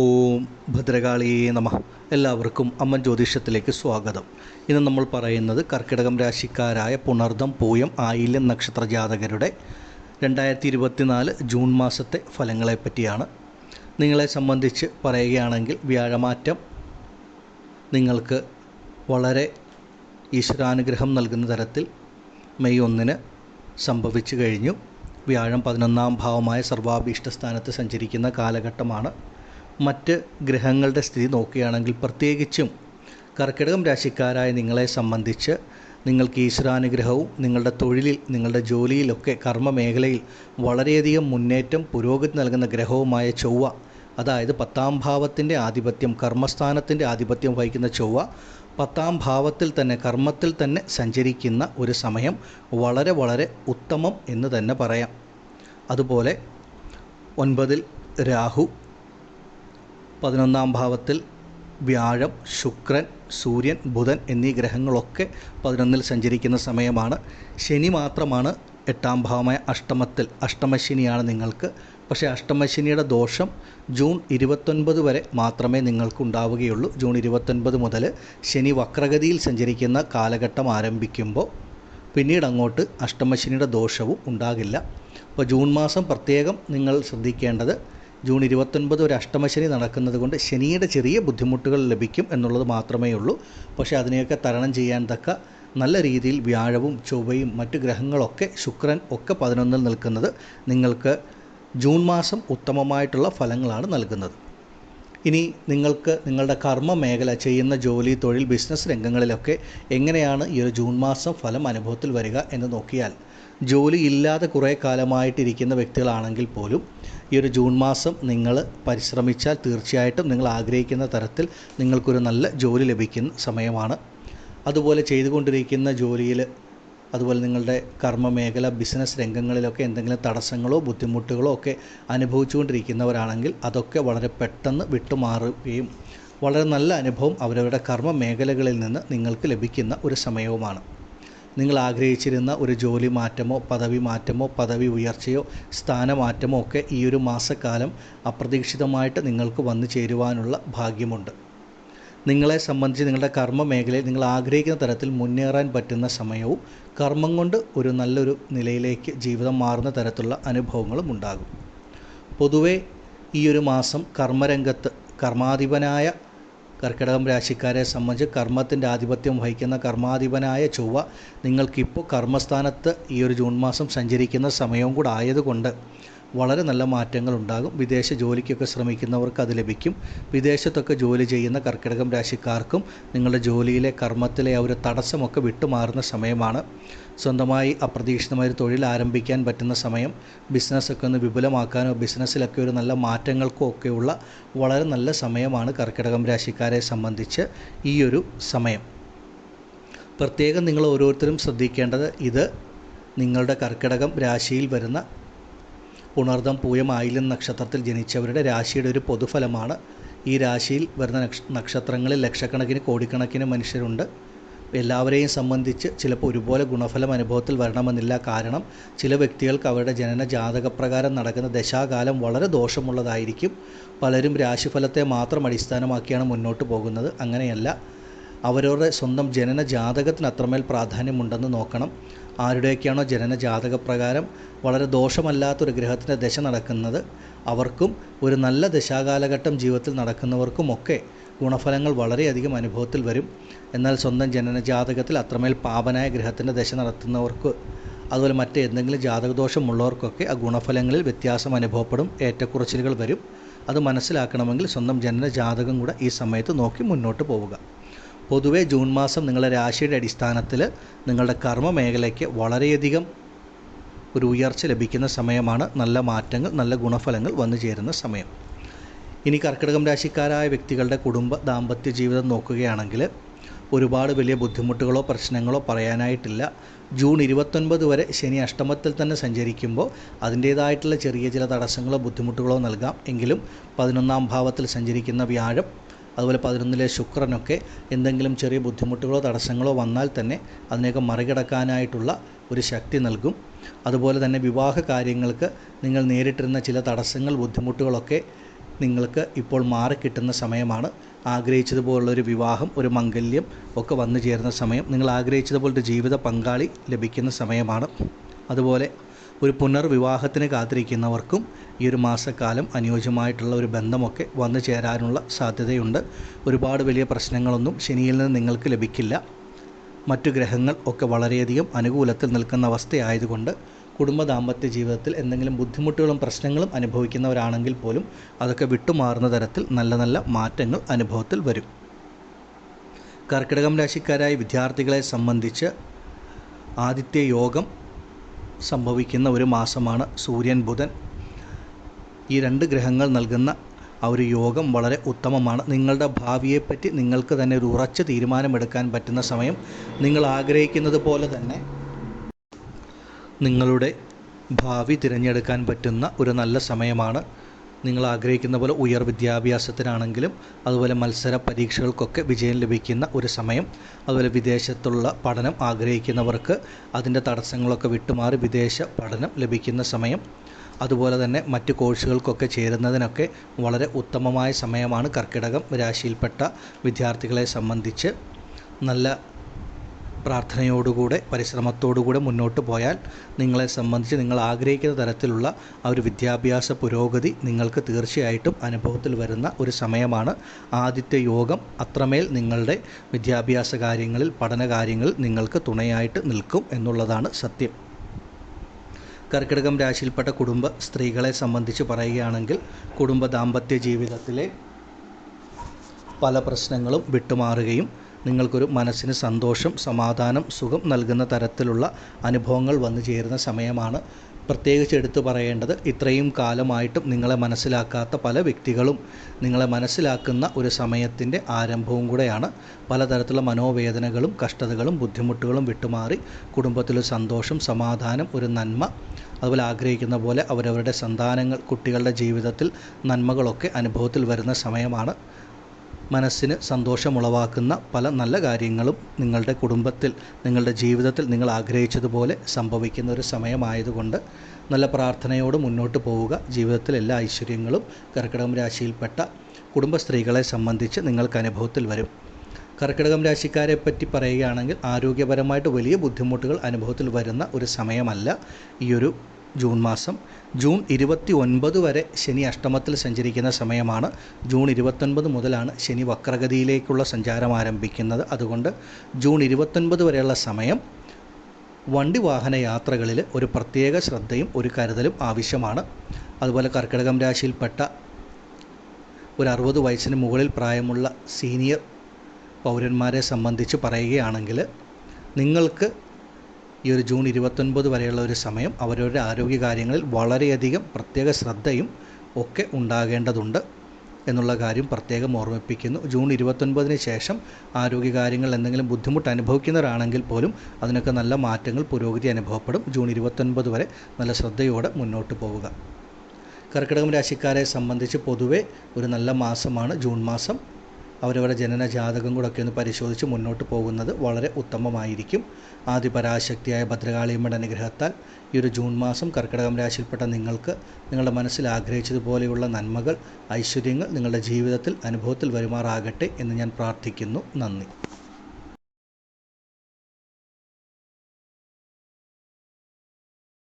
ഓം ഭദ്രകാളിയേ നമ. എല്ലാവർക്കും അമ്മൻ ജ്യോതിഷത്തിലേക്ക് സ്വാഗതം. ഇന്ന് നമ്മൾ പറയുന്നത് കർക്കിടകം രാശിക്കാരായ പുണർദം പൂയം ആയില്യം നക്ഷത്ര ജാതകരുടെ രണ്ടായിരത്തി ഇരുപത്തിനാല് ജൂൺ മാസത്തെ ഫലങ്ങളെ പറ്റിയാണ്. നിങ്ങളെ സംബന്ധിച്ച് പറയുകയാണെങ്കിൽ വ്യാഴമാറ്റം നിങ്ങൾക്ക് വളരെ ഈശ്വരാനുഗ്രഹം നൽകുന്ന തരത്തിൽ മെയ് ഒന്നിന് സംഭവിച്ചു കഴിഞ്ഞു. വ്യാഴം പതിനൊന്നാം ഭാവമായ സർവാഭീഷ്ട സ്ഥാനത്ത് സഞ്ചരിക്കുന്ന കാലഘട്ടമാണ്. മറ്റ് ഗ്രഹങ്ങളുടെ സ്ഥിതി നോക്കുകയാണെങ്കിൽ പ്രത്യേകിച്ചും കർക്കിടകം രാശിക്കാരായ നിങ്ങളെ സംബന്ധിച്ച് നിങ്ങൾക്ക് ഈശ്വരാനുഗ്രഹവും നിങ്ങളുടെ തൊഴിലിൽ നിങ്ങളുടെ ജോലിയിലൊക്കെ കർമ്മ മേഖലയിൽ വളരെയധികം മുന്നേറ്റം പുരോഗതി നൽകുന്ന ഗ്രഹവുമായ ചൊവ്വ അതായത് പത്താം ഭാവത്തിന്റെ ആധിപത്യം കർമ്മസ്ഥാനത്തിന്റെ ആധിപത്യം വഹിക്കുന്ന ചൊവ്വ പത്താം ഭാവത്തിൽ തന്നെ കർമ്മത്തിൽ തന്നെ സഞ്ചരിക്കുന്ന ഒരു സമയം വളരെ വളരെ ഉത്തമം എന്ന് തന്നെ പറയാം. അതുപോലെ ഒൻപതിൽ രാഹു പതിനൊന്നാം ഭാവത്തിൽ വ്യാഴം ശുക്രൻ സൂര്യൻ ബുധൻ എന്നീ ഗ്രഹങ്ങളൊക്കെ പതിനൊന്നിൽ സഞ്ചരിക്കുന്ന സമയമാണ്. ശനി മാത്രമാണ് എട്ടാം ഭാവമായ അഷ്ടമത്തിൽ. അഷ്ടമശനിയാണ് നിങ്ങൾക്ക്. പക്ഷേ അഷ്ടമശനിയുടെ ദോഷം ജൂൺ ഇരുപത്തൊൻപത് വരെ മാത്രമേ നിങ്ങൾക്ക് ഉണ്ടാവുകയുള്ളൂ ജൂൺ ഇരുപത്തൊൻപത് മുതൽ ശനി വക്രഗതിയിൽ സഞ്ചരിക്കുന്ന കാലഘട്ടം ആരംഭിക്കുമ്പോൾ പിന്നീട് അങ്ങോട്ട് അഷ്ടമശനിയുടെ ദോഷവും ഉണ്ടാകില്ല. അപ്പോൾ ജൂൺ മാസം പ്രത്യേകം നിങ്ങൾ ശ്രദ്ധിക്കേണ്ടത് ജൂൺ ഇരുപത്തൊൻപത് ഒരു അഷ്ടമശനി നടക്കുന്നത് കൊണ്ട് ശനിയുടെ ചെറിയ ബുദ്ധിമുട്ടുകൾ ലഭിക്കും എന്നുള്ളത് മാത്രമേ ഉള്ളൂ. പക്ഷേ അതിനെയൊക്കെ തരണം ചെയ്യാൻ തക്ക നല്ല രീതിയിൽ വ്യാഴവും ചൊവ്വയും മറ്റ് ഗ്രഹങ്ങളൊക്കെ ശുക്രൻ ഒക്കെ പതിനൊന്നിൽ നിൽക്കുന്നത് നിങ്ങൾക്ക് ജൂൺ മാസം ഉത്തമമായിട്ടുള്ള ഫലങ്ങളാണ് നൽകുന്നത്. ഇനി നിങ്ങൾക്ക് നിങ്ങളുടെ കർമ്മ മേഖല ചെയ്യുന്ന ജോലി തൊഴിൽ ബിസിനസ് രംഗങ്ങളിലൊക്കെ എങ്ങനെയാണ് ഈ ഒരു ജൂൺ മാസം ഫലം അനുഭവത്തിൽ വരിക എന്ന് നോക്കിയാൽ ജോലി ഇല്ലാതെ കുറേ കാലമായിട്ടിരിക്കുന്ന വ്യക്തികളാണെങ്കിൽ പോലും ഈ ഒരു ജൂൺ മാസം നിങ്ങൾ പരിശ്രമിച്ചാൽ തീർച്ചയായിട്ടും നിങ്ങൾ ആഗ്രഹിക്കുന്ന തരത്തിൽ നിങ്ങൾക്കൊരു നല്ല ജോലി ലഭിക്കുന്ന സമയമാണ്. അതുപോലെ ചെയ്തുകൊണ്ടിരിക്കുന്ന ജോലിയിൽ അതുപോലെ നിങ്ങളുടെ കർമ്മ മേഖല ബിസിനസ് രംഗങ്ങളിലൊക്കെ എന്തെങ്കിലും തടസ്സങ്ങളോ ബുദ്ധിമുട്ടുകളോ ഒക്കെ അനുഭവിച്ചുകൊണ്ടിരിക്കുന്നവരാണെങ്കിൽ അതൊക്കെ വളരെ പെട്ടെന്ന് വിട്ടുമാറുകയും വളരെ നല്ല അനുഭവം അവരവരുടെ കർമ്മ മേഖലകളിൽ നിന്ന് നിങ്ങൾക്ക് ലഭിക്കുന്ന ഒരു സമയവുമാണ്. നിങ്ങൾ ആഗ്രഹിച്ചിരുന്ന ഒരു ജോലി മാറ്റമോ പദവി മാറ്റമോ പദവി ഉയർച്ചയോ സ്ഥാനമാറ്റമോ ഒക്കെ ഈ ഒരു മാസക്കാലം അപ്രതീക്ഷിതമായിട്ട് നിങ്ങൾക്ക് വന്നു ചേരുവാനുള്ള ഭാഗ്യമുണ്ട്. നിങ്ങളെ സംബന്ധിച്ച് നിങ്ങളുടെ കർമ്മ മേഖലയിൽ നിങ്ങൾ ആഗ്രഹിക്കുന്ന തരത്തിൽ മുന്നേറാൻ പറ്റുന്ന സമയവും കർമ്മം കൊണ്ട് ഒരു നല്ലൊരു നിലയിലേക്ക് ജീവിതം മാറുന്ന തരത്തിലുള്ള അനുഭവങ്ങളും ഉണ്ടാകും. പൊതുവേ ഈ ഒരു മാസം കർമ്മരംഗത്ത് കർമാധിപനായ കർക്കിടകം രാശിക്കാരെ സംബന്ധിച്ച് കർമ്മത്തിന്റെ ആധിപത്യം വഹിക്കുന്ന കർമാധിപനായ ചൊവ്വ നിങ്ങൾക്കിപ്പോൾ കർമ്മസ്ഥാനത്ത് ഈ ഒരു ജൂൺ മാസം സഞ്ചരിക്കുന്ന സമയവും കൂടെ ആയതുകൊണ്ട് വളരെ നല്ല മാറ്റങ്ങൾ ഉണ്ടാകും വിദേശ ജോലിക്കൊക്കെ ശ്രമിക്കുന്നവർക്ക് അത് ലഭിക്കും. വിദേശത്തൊക്കെ ജോലി ചെയ്യുന്ന കർക്കിടകം രാശിക്കാർക്കും നിങ്ങളുടെ ജോലിയിലെ കർമ്മത്തിലെ ആ ഒരു തടസ്സമൊക്കെ വിട്ടുമാറുന്ന സമയമാണ്. സ്വന്തമായി അപ്രതീക്ഷിതമായൊരു തൊഴിൽ ആരംഭിക്കാൻ പറ്റുന്ന സമയം ബിസിനസ്സൊക്കെ ഒന്ന് വിപുലമാക്കാനോ ബിസിനസ്സിലൊക്കെ ഒരു നല്ല മാറ്റങ്ങൾക്കോ ഒക്കെയുള്ള വളരെ നല്ല സമയമാണ് കർക്കിടകം രാശിക്കാരെ സംബന്ധിച്ച് ഈ ഒരു സമയം. പ്രത്യേകം നിങ്ങൾ ഓരോരുത്തരും ശ്രദ്ധിക്കേണ്ടത് ഇത് നിങ്ങളുടെ കർക്കിടകം രാശിയിൽ വരുന്ന ഉണർദം പൂയം ആയില്യം നക്ഷത്രത്തിൽ ജനിച്ചവരുടെ രാശിയുടെ ഒരു പൊതുഫലമാണ്. ഈ രാശിയിൽ വരുന്ന നക്ഷ നക്ഷത്രങ്ങളിൽ ലക്ഷക്കണക്കിന് കോടിക്കണക്കിന് മനുഷ്യരുണ്ട്. എല്ലാവരെയും സംബന്ധിച്ച് ചിലപ്പോൾ ഒരുപോലെ ഗുണഫലം അനുഭവത്തിൽ വരണമെന്നില്ല. കാരണം ചില വ്യക്തികൾക്ക് അവരുടെ ജനന ജാതകപ്രകാരം നടക്കുന്ന ദശാകാലം വളരെ ദോഷമുള്ളതായിരിക്കും. പലരും രാശിഫലത്തെ മാത്രം അടിസ്ഥാനമാക്കിയാണ് മുന്നോട്ട് പോകുന്നത്. അങ്ങനെയല്ല. അവരവരുടെ സ്വന്തം ജനന ജാതകത്തിന് അത്രമേൽ പ്രാധാന്യമുണ്ടെന്ന് നോക്കണം. ആരുടെയൊക്കെയാണോ ജനന ജാതകപ്രകാരം വളരെ ദോഷമല്ലാത്തൊരു ഗ്രഹത്തിന്റെ ദശ നടക്കുന്നത് അവർക്കും ഒരു നല്ല ദശാകാലഘട്ടം ജീവിതത്തിൽ നടക്കുന്നവർക്കുമൊക്കെ ഗുണഫലങ്ങൾ വളരെയധികം അനുഭവത്തിൽ വരും. എന്നാൽ സ്വന്തം ജനന ജാതകത്തിൽ അത്രമേൽ പാപനായ ഗ്രഹത്തിന്റെ ദശ നടത്തുന്നവർക്ക് അതുപോലെ മറ്റെന്തെങ്കിലും ജാതകദോഷമുള്ളവർക്കൊക്കെ ആ ഗുണഫലങ്ങളിൽ വ്യത്യാസം അനുഭവപ്പെടും ഏറ്റക്കുറച്ചിലുകൾ വരും. അത് മനസ്സിലാക്കണമെങ്കിൽ സ്വന്തം ജനന ജാതകം കൂടെ ഈ സമയത്ത് നോക്കി മുന്നോട്ട് പോവുക. പൊതുവേ ജൂൺ മാസം നിങ്ങളുടെ രാശിയുടെ അടിസ്ഥാനത്തിൽ നിങ്ങളുടെ കർമ്മ മേഖലയ്ക്ക് വളരെയധികം ഒരു ഉയർച്ച ലഭിക്കുന്ന സമയമാണ്. നല്ല മാറ്റങ്ങൾ നല്ല ഗുണഫലങ്ങൾ വന്നു ചേരുന്ന സമയം. ഇനി കർക്കിടകം രാശിക്കാരായ വ്യക്തികളുടെ കുടുംബ ദാമ്പത്യ ജീവിതം നോക്കുകയാണെങ്കിൽ ഒരുപാട് വലിയ ബുദ്ധിമുട്ടുകളോ പ്രശ്നങ്ങളോ പറയാനായിട്ടില്ല. ജൂൺ ഇരുപത്തൊൻപത് വരെ ശനി അഷ്ടമത്തിൽ തന്നെ സഞ്ചരിക്കുമ്പോൾ അതിന്റേതായിട്ടുള്ള ചെറിയ ചില തടസ്സങ്ങളോ ബുദ്ധിമുട്ടുകളോ നൽകാം. എങ്കിലും പതിനൊന്നാം ഭാവത്തിൽ സഞ്ചരിക്കുന്ന വ്യാഴം അതുപോലെ പതിനൊന്നിലെ ശുക്രനൊക്കെ എന്തെങ്കിലും ചെറിയ ബുദ്ധിമുട്ടുകളോ തടസ്സങ്ങളോ വന്നാൽ തന്നെ അതിനെയൊക്കെ മറികടക്കാനായിട്ടുള്ള ഒരു ശക്തി നൽകും. അതുപോലെ തന്നെ വിവാഹ കാര്യങ്ങൾക്ക് നിങ്ങൾ നേരിട്ടിരുന്ന ചില തടസ്സങ്ങൾ ബുദ്ധിമുട്ടുകളൊക്കെ നിങ്ങൾക്ക് ഇപ്പോൾ മാറിക്കിട്ടുന്ന സമയമാണ്. ആഗ്രഹിച്ചതുപോലുള്ളൊരു വിവാഹം ഒരു മംഗല്യം ഒക്കെ വന്നു ചേരുന്ന സമയം നിങ്ങൾ ആഗ്രഹിച്ചതുപോലൊരു ജീവിത പങ്കാളി ലഭിക്കുന്ന സമയമാണ്. അതുപോലെ ഒരു പുനർവിവാഹത്തിന് കാത്തിരിക്കുന്നവർക്കും ഈ ഒരു മാസക്കാലം അനുയോജ്യമായിട്ടുള്ള ഒരു ബന്ധമൊക്കെ വന്നു ചേരാനുള്ള സാധ്യതയുണ്ട്. ഒരുപാട് വലിയ പ്രശ്നങ്ങളൊന്നും ശനിയിൽ നിന്ന് നിങ്ങൾക്ക് ലഭിക്കില്ല. മറ്റു ഗ്രഹങ്ങൾ ഒക്കെ വളരെയധികം അനുകൂലത്തിൽ നിൽക്കുന്ന അവസ്ഥയായതുകൊണ്ട് കുടുംബ ദാമ്പത്യ ജീവിതത്തിൽ എന്തെങ്കിലും ബുദ്ധിമുട്ടുകളും പ്രശ്നങ്ങളും അനുഭവിക്കുന്നവരാണെങ്കിൽ പോലും അതൊക്കെ വിട്ടുമാറുന്ന തരത്തിൽ നല്ല നല്ല മാറ്റങ്ങൾ അനുഭവത്തിൽ വരും. കർക്കിടകം രാശിക്കാരായ വിദ്യാർത്ഥികളെ സംബന്ധിച്ച് ആദിത്യ യോഗം സംഭവിക്കുന്ന ഒരു മാസമാണ് സൂര്യൻ ബുധൻ. ഈ രണ്ട് ഗ്രഹങ്ങൾ നൽകുന്ന ആ ഒരു യോഗം വളരെ ഉത്തമമാണ്. നിങ്ങളുടെ ഭാവിയെപ്പറ്റി നിങ്ങൾക്ക് തന്നെ ഒരു ഉറച്ച തീരുമാനമെടുക്കാൻ പറ്റുന്ന സമയം. നിങ്ങൾ ആഗ്രഹിക്കുന്നത് പോലെ തന്നെ നിങ്ങളുടെ ഭാവി തിരഞ്ഞെടുക്കാൻ പറ്റുന്ന ഒരു നല്ല സമയമാണ്. നിങ്ങൾ ആഗ്രഹിക്കുന്ന പോലെ ഉയർ വിദ്യാഭ്യാസത്തിനാണെങ്കിലും അതുപോലെ മത്സര പരീക്ഷകൾക്കൊക്കെ വിജയം ലഭിക്കുന്ന ഒരു സമയം അതുപോലെ വിദേശത്തുള്ള പഠനം ആഗ്രഹിക്കുന്നവർക്ക് അതിന്റെ തടസ്സങ്ങളൊക്കെ വിട്ടുമാറി വിദേശ പഠനം ലഭിക്കുന്ന സമയം അതുപോലെ തന്നെ മറ്റ് കോഴ്സുകൾക്കൊക്കെ ചേരുന്നതിനൊക്കെ വളരെ ഉത്തമമായ സമയമാണ് കർക്കിടകം രാശിയിൽപ്പെട്ട വിദ്യാർത്ഥികളെ സംബന്ധിച്ച്. നല്ല പ്രാർത്ഥനയോടുകൂടെ പരിശ്രമത്തോടുകൂടെ മുന്നോട്ട് പോയാൽ നിങ്ങളെ സംബന്ധിച്ച് നിങ്ങൾ ആഗ്രഹിക്കുന്ന തരത്തിലുള്ള ആ ഒരു വിദ്യാഭ്യാസ പുരോഗതി നിങ്ങൾക്ക് തീർച്ചയായിട്ടും അനുഭവത്തിൽ വരുന്ന ഒരു സമയമാണ്. ആദ്യത്തെ യോഗം അത്രമേൽ നിങ്ങളുടെ വിദ്യാഭ്യാസ കാര്യങ്ങളിൽ പഠന കാര്യങ്ങളിൽ നിങ്ങൾക്ക് തുണയായിട്ട് നിൽക്കും എന്നുള്ളതാണ് സത്യം. കർക്കിടകം രാശിയിൽപ്പെട്ട കുടുംബ സ്ത്രീകളെ സംബന്ധിച്ച് പറയുകയാണെങ്കിൽ കുടുംബ ദാമ്പത്യ ജീവിതത്തിലെ പല പ്രശ്നങ്ങളും വിട്ടുമാറുകയും നിങ്ങൾക്കൊരു മനസ്സിന് സന്തോഷം സമാധാനം സുഖം നൽകുന്ന തരത്തിലുള്ള അനുഭവങ്ങൾ വന്നു ചേരുന്ന സമയമാണ്. പ്രത്യേകിച്ച് എടുത്തു പറയേണ്ടത് ഇത്രയും കാലമായിട്ടും നിങ്ങളെ മനസ്സിലാക്കാത്ത പല വ്യക്തികളും നിങ്ങളെ മനസ്സിലാക്കുന്ന ഒരു സമയത്തിന്റെ ആരംഭവും കൂടെയാണ്. പലതരത്തിലുള്ള മനോവേദനകളും കഷ്ടതകളും ബുദ്ധിമുട്ടുകളും വിട്ടുമാറി കുടുംബത്തിൽ സന്തോഷം സമാധാനം ഒരു നന്മ അതുപോലെ ആഗ്രഹിക്കുന്ന പോലെ അവരവരുടെ സന്താനങ്ങൾ കുട്ടികളുടെ ജീവിതത്തിൽ നന്മകളൊക്കെ അനുഭവത്തിൽ വരുന്ന സമയമാണ്. മനസ്സിന് സന്തോഷമുളവാക്കുന്ന പല നല്ല കാര്യങ്ങളും നിങ്ങളുടെ കുടുംബത്തിൽ നിങ്ങളുടെ ജീവിതത്തിൽ നിങ്ങൾ ആഗ്രഹിച്ചതുപോലെ സംഭവിക്കുന്ന ഒരു സമയമായതുകൊണ്ട് നല്ല പ്രാർത്ഥനയോട് മുന്നോട്ട് പോവുക. ജീവിതത്തിൽ എല്ലാ ഐശ്വര്യങ്ങളും കർക്കിടകം രാശിയിൽപ്പെട്ട കുടുംബ സ്ത്രീകളെ സംബന്ധിച്ച് നിങ്ങൾക്ക് അനുഭവത്തിൽ വരും. കർക്കിടകം രാശിക്കാരെ പറ്റി പറയുകയാണെങ്കിൽ ആരോഗ്യപരമായിട്ട് വലിയ ബുദ്ധിമുട്ടുകൾ അനുഭവത്തിൽ വരുന്ന ഒരു സമയമല്ല. ഈ ഒരു ജൂൺ മാസം. ജൂൺ ഇരുപത്തി ഒൻപത് വരെ ശനി അഷ്ടമത്തിൽ സഞ്ചരിക്കുന്ന സമയമാണ്. ജൂൺ ഇരുപത്തൊൻപത് മുതലാണ് ശനി വക്രഗതിയിലേക്കുള്ള സഞ്ചാരം ആരംഭിക്കുന്നത്. അതുകൊണ്ട് ജൂൺ ഇരുപത്തൊൻപത് വരെയുള്ള സമയം വണ്ടി വാഹന യാത്രകളിൽ ഒരു പ്രത്യേക ശ്രദ്ധയും ഒരു കരുതലും ആവശ്യമാണ്. അതുപോലെ കർക്കിടകം രാശിയിൽപ്പെട്ട ഒരു അറുപത് വയസ്സിന് മുകളിൽ പ്രായമുള്ള സീനിയർ പൗരന്മാരെ സംബന്ധിച്ച് പറയുകയാണെങ്കിൽ നിങ്ങൾക്ക് ഈ ഒരു ജൂൺ ഇരുപത്തൊൻപത് വരെയുള്ള ഒരു സമയം അവരവരുടെ ആരോഗ്യകാര്യങ്ങളിൽ വളരെയധികം പ്രത്യേക ശ്രദ്ധയും ഒക്കെ ഉണ്ടാകേണ്ടതുണ്ട് എന്നുള്ള കാര്യം പ്രത്യേകം ഓർമ്മിപ്പിക്കുന്നു. ജൂൺ ഇരുപത്തൊൻപതിന് ശേഷം ആരോഗ്യകാര്യങ്ങൾ എന്തെങ്കിലും ബുദ്ധിമുട്ട് അനുഭവിക്കുന്നവരാണെങ്കിൽ പോലും അതിനൊക്കെ നല്ല മാറ്റങ്ങൾ പുരോഗതി അനുഭവപ്പെടും. ജൂൺ ഇരുപത്തൊൻപത് വരെ നല്ല ശ്രദ്ധയോടെ മുന്നോട്ട് പോവുക. കർക്കിടകം രാശിക്കാരെ സംബന്ധിച്ച് പൊതുവെ ഒരു നല്ല മാസമാണ് ജൂൺ മാസം. അവരവരുടെ ജനന ജാതകം കൂടെ ഒക്കെ ഒന്ന് പരിശോധിച്ച് മുന്നോട്ട് പോകുന്നത് വളരെ ഉത്തമമായിരിക്കും. ആദ്യ പരാശക്തിയായ ഭദ്രകാളിയമ്മയുടെ അനുഗ്രഹത്താൽ ഈ ഒരു ജൂൺ മാസം കർക്കിടകം രാശിയിൽപ്പെട്ട നിങ്ങൾക്ക് നിങ്ങളുടെ മനസ്സിൽ ആഗ്രഹിച്ചതുപോലെയുള്ള നന്മകൾ ഐശ്വര്യങ്ങൾ നിങ്ങളുടെ ജീവിതത്തിൽ അനുഭവത്തിൽ വരുമാറാകട്ടെ എന്ന് ഞാൻ പ്രാർത്ഥിക്കുന്നു. നന്ദി.